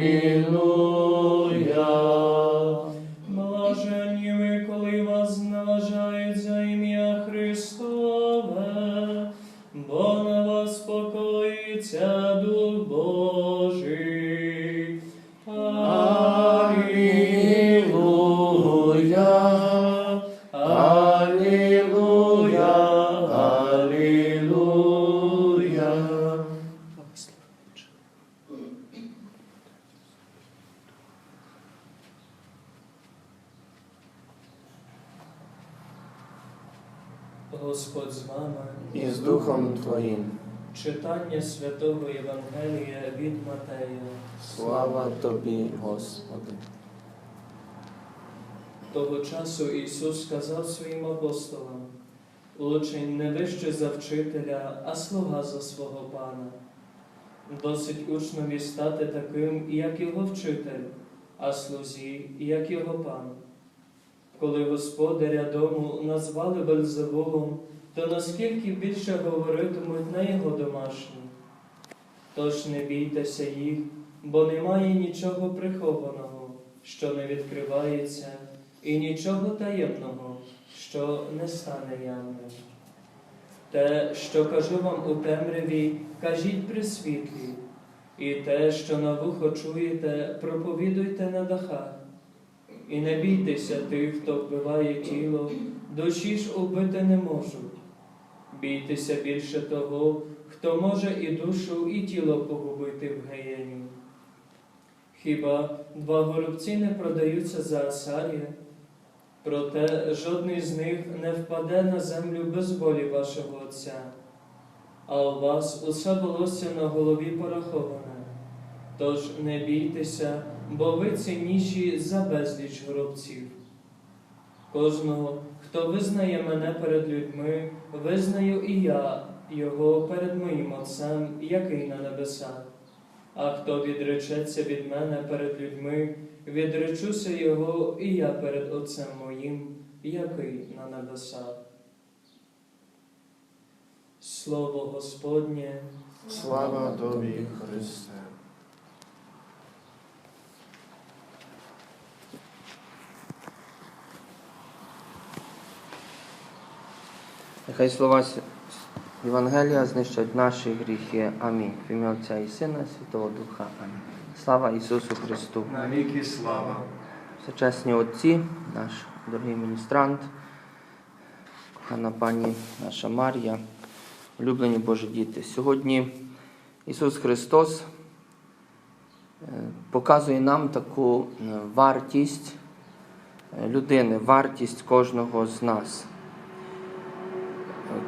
Amen. Господь з вами. І з Духом Твоїм. Читання святого Євангелія від Матея. Слава Тобі, Господи. Того часу Ісус сказав своїм апостолам: Учень не вище за вчителя, а слуга за свого пана. Досить учневі стати таким, як його вчитель, а слузі, як його пан. Коли господаря дому назвали Бельзевулом, то наскільки більше говоритимуть на його домашні. Тож не бійтеся їх, бо немає нічого прихованого, що не відкривається, і нічого таємного, що не стане явним. Те, що кажу вам у темряві, кажіть при світлі, і те, що на вухо чуєте, проповідуйте на дахах. І не бійтеся тих, хто вбиває тіло, душі ж убити не можуть. Бійтеся більше того, хто може і душу, і тіло погубити в геєні. Хіба два горобці не продаються за асарія? Проте жодний з них не впаде на землю без волі вашого Отця, а у вас усе волосся на голові пораховане. Тож не бійтеся, бо ви цінніші за безліч горобців. Кожного, хто визнає мене перед людьми, визнаю і я його перед моїм Отцем, який на небесах. А хто відречеться від мене перед людьми, відречуся його і я перед Отцем моїм, який на небесах. Слово Господнє. Слава Тобі, Христе. Нехай слова Євангелія знищать наші гріхи. Амінь. В ім'я Отця і Сина, і Святого Духа. Амінь. Слава Ісусу Христу. Навіки слава. Всечесні Отці, наш дорогий міністрант, кохана пані наша Марія, улюблені Божі діти. Сьогодні Ісус Христос е, показує нам таку е, вартість е, людини, вартість кожного з нас.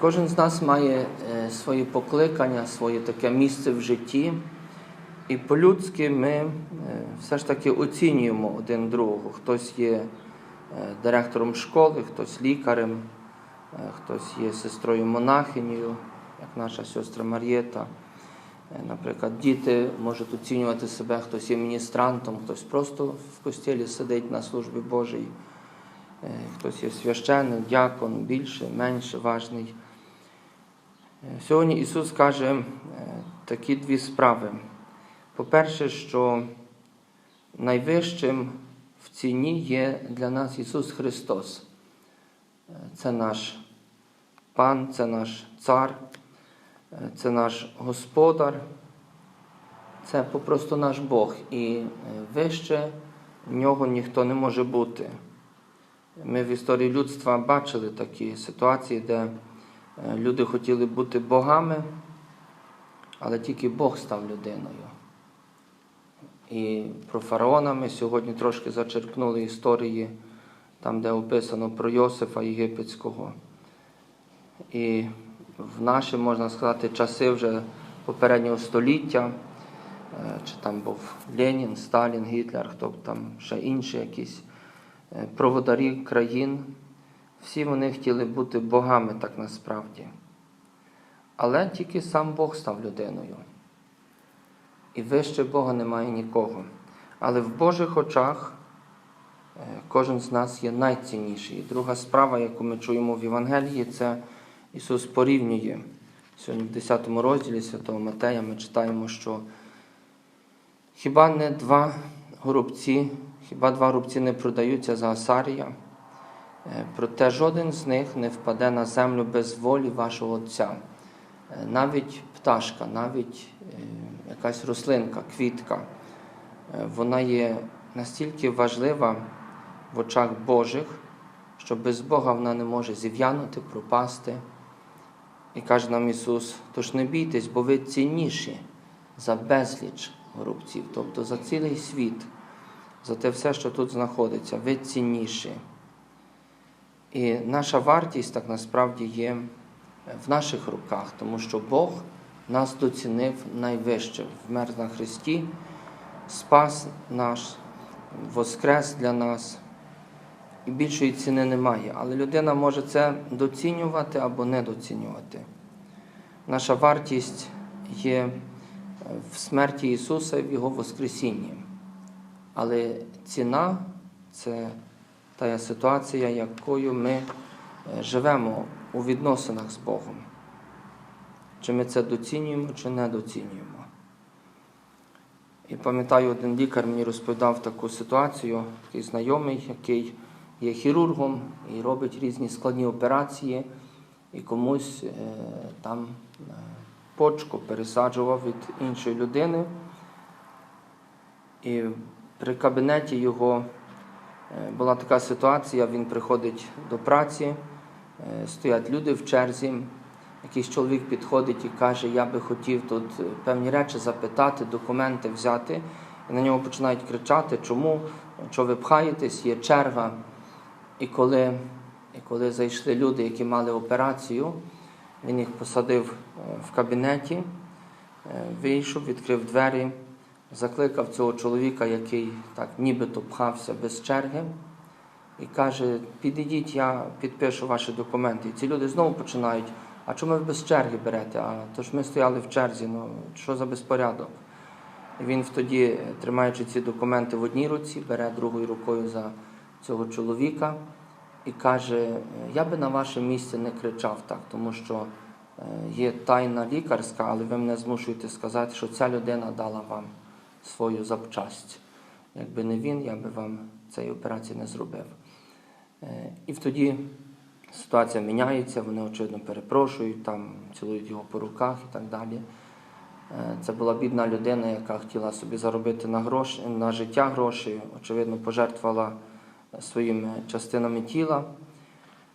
Кожен з нас має е, свої покликання, своє таке місце в житті. І по-людськи ми е, все ж таки оцінюємо один другого. Хтось є е, директором школи, хтось лікарем, хтось є сестрою монахинею, як наша сестра Мар'єта. Наприклад, діти можуть оцінювати себе, хтось є міністрантом, хтось просто в костілі сидить на службі Божій, хтось є священник, дякон, більше, менше важний. Сьогодні Ісус каже е, такі дві справи. По-перше, що найвищим в ціні є для нас Ісус Христос. Е, Це наш Пан, це наш Цар, е, це наш Господар, це попросту наш Бог. І вище нього ніхто не може бути. Ми в історії людства бачили такі ситуації, де люди хотіли бути богами, але тільки Бог став людиною. І про фараона ми сьогодні трошки зачерпнули історії, там, де описано про Йосифа Єгипетського. І в наші, можна сказати, часи вже попереднього століття, е, чи там був Ленін, Сталін, Гітлер, хто б там ще інші якісь е, проводарі країн, всі вони хотіли бути богами так насправді. Але тільки сам Бог став людиною. І вище Бога немає нікого. Але в Божих очах е, кожен з нас є найцінніший. І друга справа, яку ми чуємо в Євангелії, це Ісус порівнює. Сьогодні в 10 розділі Святого Матея ми читаємо, що хіба не два горобці, хіба два горобці не продаються за Асарія? Е, Проте жоден з них не впаде на землю без волі вашого Отця. Е, Навіть пташка, навіть е, якась рослинка, квітка, вона є настільки важлива в очах Божих, що без Бога вона не може зів'янути, пропасти. І каже нам Ісус, тож не бійтесь, бо ви цінніші за безліч горобців, тобто за цілий світ, за те все, що тут знаходиться, ви цінніші. І наша вартість так насправді є в наших руках, тому що Бог нас доцінив найвище, вмер на Христі, спас наш, воскрес для нас. І більшої ціни немає. Але людина може це доцінювати або недоцінювати. Наша вартість є в смерті Ісуса і в Його Воскресінні. Але ціна це та ситуація, якою ми е, живемо у відносинах з Богом. Чи ми це доцінюємо, чи не доцінюємо. І пам'ятаю, один лікар мені розповідав таку ситуацію, такий знайомий, який є хірургом і робить різні складні операції, і комусь е, там е, почку пересаджував від іншої людини. І при кабінеті його була така ситуація, він приходить до праці, е, стоять люди в черзі. Якийсь чоловік підходить і каже, я би хотів тут е, певні речі запитати, документи взяти. І на нього починають кричати, чому, що ви пхаєтесь, є черга. І коли, і коли зайшли люди, які мали операцію, він їх посадив е, в кабінеті, е, вийшов, відкрив двері, закликав цього чоловіка, який так нібито пхався без черги, і каже: підійдіть, я підпишу ваші документи. І ці люди знову починають. А чому ви без черги берете? А то ж ми стояли в черзі, ну що за безпорядок? Він тоді, тримаючи ці документи в одній руці, бере другою рукою за цього чоловіка і каже: Я би на ваше місце не кричав так, тому що е, є тайна лікарська, але ви мене змушуєте сказати, що ця людина дала вам свою запчасть. Якби не він, я би вам цієї операції не зробив. Е, І тоді ситуація міняється, вони, очевидно, перепрошують, там цілують його по руках і так далі. Е, Це була бідна людина, яка хотіла собі заробити на гроші, на життя гроші, очевидно, пожертвувала своїми частинами тіла.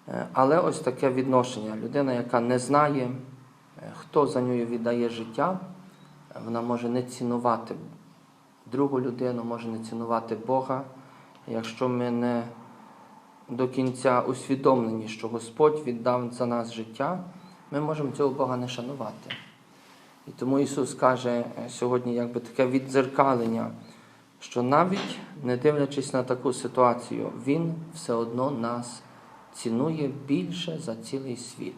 Е, Але ось таке відношення. Людина, яка не знає, е, хто за нею віддає життя, е, вона може не цінувати другу людину, може не цінувати Бога, якщо ми не до кінця усвідомлені, що Господь віддав за нас життя, ми можемо цього Бога не шанувати. І тому Ісус каже е, сьогодні якби таке віддзеркалення, що навіть не дивлячись на таку ситуацію, Він все одно нас цінує більше за цілий світ,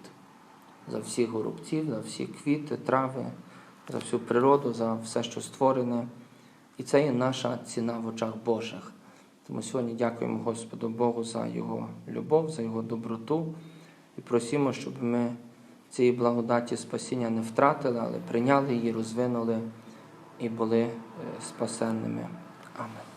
за всіх горобців, за всі квіти, трави, за всю природу, за все, що створене. І це є наша ціна в очах Божих. Тому сьогодні дякуємо Господу Богу за Його любов, за Його доброту і просимо, щоб ми цієї благодаті спасіння не втратили, але прийняли її, розвинули і були е, спасенними. Амен.